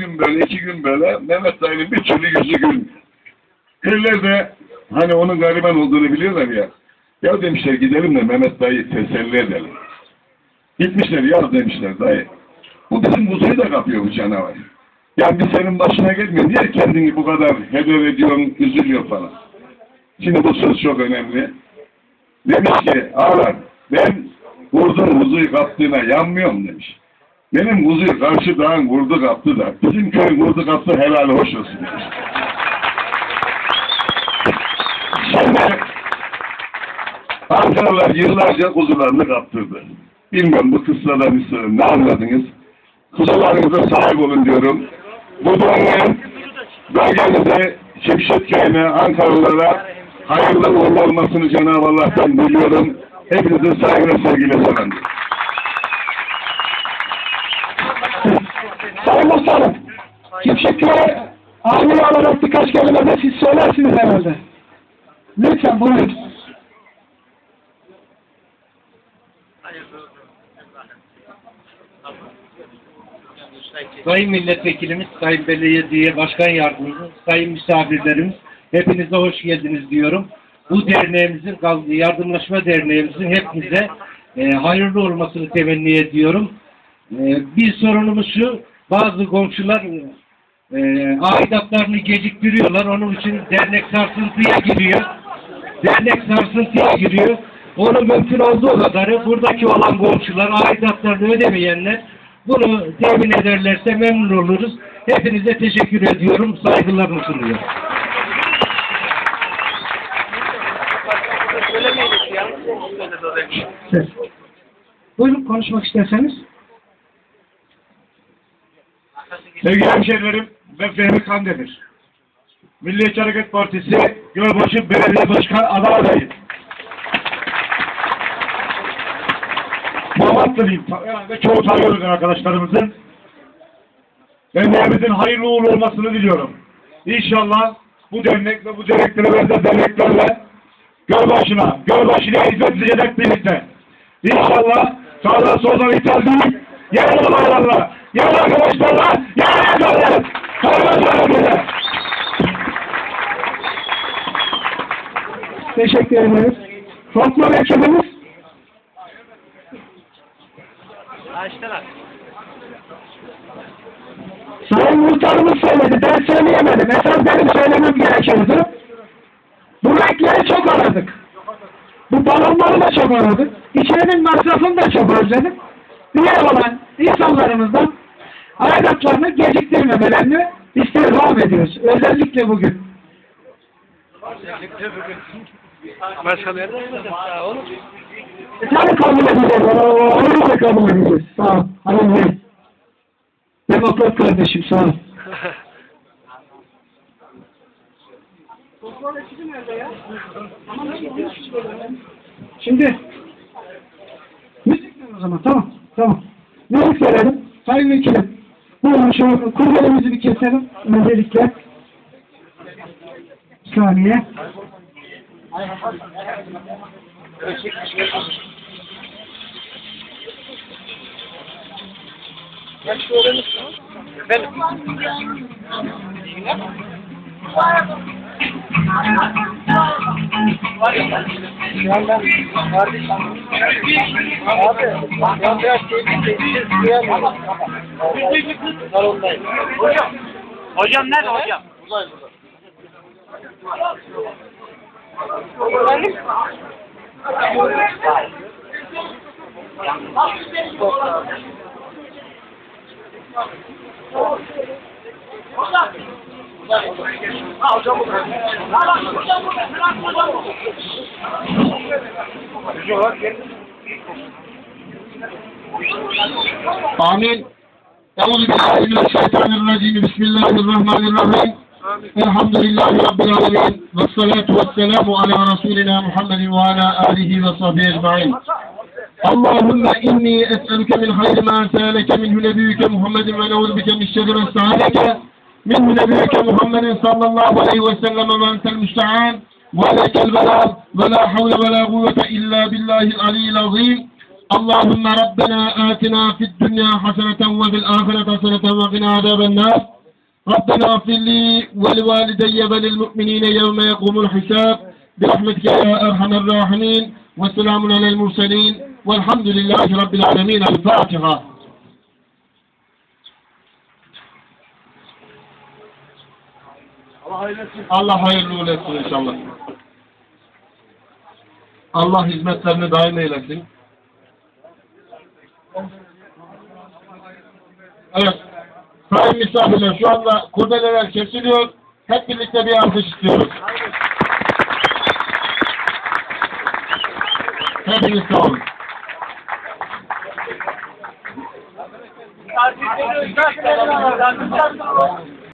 gün böyle, iki gün böyle Mehmet dayının bir türlü yüzü gülmüyor. Kırlar da hani onun gariban olduğunu biliyorlar ya. Ya demişler gidelim de Mehmet dayı teselli edelim. Gitmişler ya demişler dayı. Bu bizim kuzuyu da kapıyor bu canavar. Yani bir senin başına gelmiyor. Niye kendini bu kadar heder ediyorsun, üzülüyor falan. Şimdi bu söz çok önemli. Demiş ki ağlar ben vurdum kuzuyu kaptığına yanmıyorum demiş. Benim kuzuyu karşı dağın vurdu kaptı da bizim köyün vurdu kaptı helal hoş olsun. Şimdi Ankaralılar yıllarca kuzularını kaptırdı. Bilmiyorum bu kıssadan sırrı ne anladınız? Kuzularınıza sahip olun diyorum. Bu dönem bölgemize, Şevşet köyüne, Ankaralılara hayırlı uğurlu olmasını Cenab-ı Allah'tan diliyorum. Hepinize saygıyla sevgiyle selam. Sayın Muhtarım, Şimşekköy aile olarak birkaç kelime de siz söylersiniz herhalde. Lütfen buyurun. Sayın Milletvekilimiz, Sayın Belediye Başkan Yardımcımız, Sayın misafirlerimiz, hepinize hoş geldiniz diyorum. Bu derneğimizin, Yardımlaşma Derneğimizin hepinize e, hayırlı olmasını temenni ediyorum. E, bir sorunumuz şu, bazı komşular e, aidatlarını geciktiriyorlar. Onun için dernek sarsıntıya giriyor. Dernek sarsıntıya giriyor. Onu mümkün olduğu kadarı buradaki olan komşular, aidatlarını ödemeyenler bunu temin ederlerse memnun oluruz. Hepinize teşekkür ediyorum. Saygılarımı sunuyorum. Buyurun konuşmak isterseniz. Sevgili hemşehrilerim, ben Fehmi Kandemir. Milliyetçi Hareket Partisi Gölbaşı Belediye Başkan aday adayım. Mamatlıyım. Ve çoğu tanıyoruz arkadaşlarımızın. Derneğimizin hayırlı uğurlu olmasını diliyorum. İnşallah bu dernek ve bu derneklere benzer derneklerle Gölbaşı'na, Gölbaşı'na hizmet edecek birlikte. İnşallah sağdan soldan ithal değil, yerli olaylarla, yerli arkadaşlarla, yerli arkadaşlarla, kardeşlerle Teşekkür ederiz. Folklor ekibimiz. Sayın Muhtarımız söyledi. Ben söyleyemedim. Esas benim söylemem gerekiyordu. Bu renkleri çok aradık. Bu balonları da çok aradık. İçerinin masrafını da çok özledim. Diğer olan insanlarımızdan aidatlarını geciktirmemelerini istirham ediyoruz. Özellikle bugün. Tabii kabul edeceğiz. Onu da kabul edeceğiz. Sağ ol. Demokrat kardeşim sağ ol. Şimdi müzik o zaman tamam tamam. Müzik verelim. Sayın Vekilim. Buyurun şu kurdelemizi bir keselim. Öncelikle. Bir saniye. Hocam nerede hocam? آمين. أعوذ بالله من الشيطان الرجيم. بسم الله الرحمن الرحيم. الحمد لله رب العالمين. والصلاة والسلام على رسولنا محمد وعلى آله وصحبه أجمعين. اللهم إني أسألك من خير ما سألك منه نبيك محمد. ونعوذ بك من شر ما منه نبيك محمد صلى الله عليه وسلم وأنت المستعان وعليك البلاغ ولا حول ولا قوة إلا بالله العلي العظيم. اللهم ربنا آتنا في الدنيا حسنة وفي الآخرة حسنة وقنا عذاب النار. ربنا اغفر لي ولوالدي وللمؤمنين يوم يقوم الحساب. برحمتك يا أرحم الراحمين. والسلام على المرسلين. والحمد لله رب العالمين. الفاتحة. Allah hayırlı uğurlu etsin inşallah. Allah hizmetlerini daim eylesin. Evet. Sayın misafirler şu anda kurdeleler kesiliyor. Hep birlikte bir alkış istiyoruz. Hepiniz sağ olun. Takipleri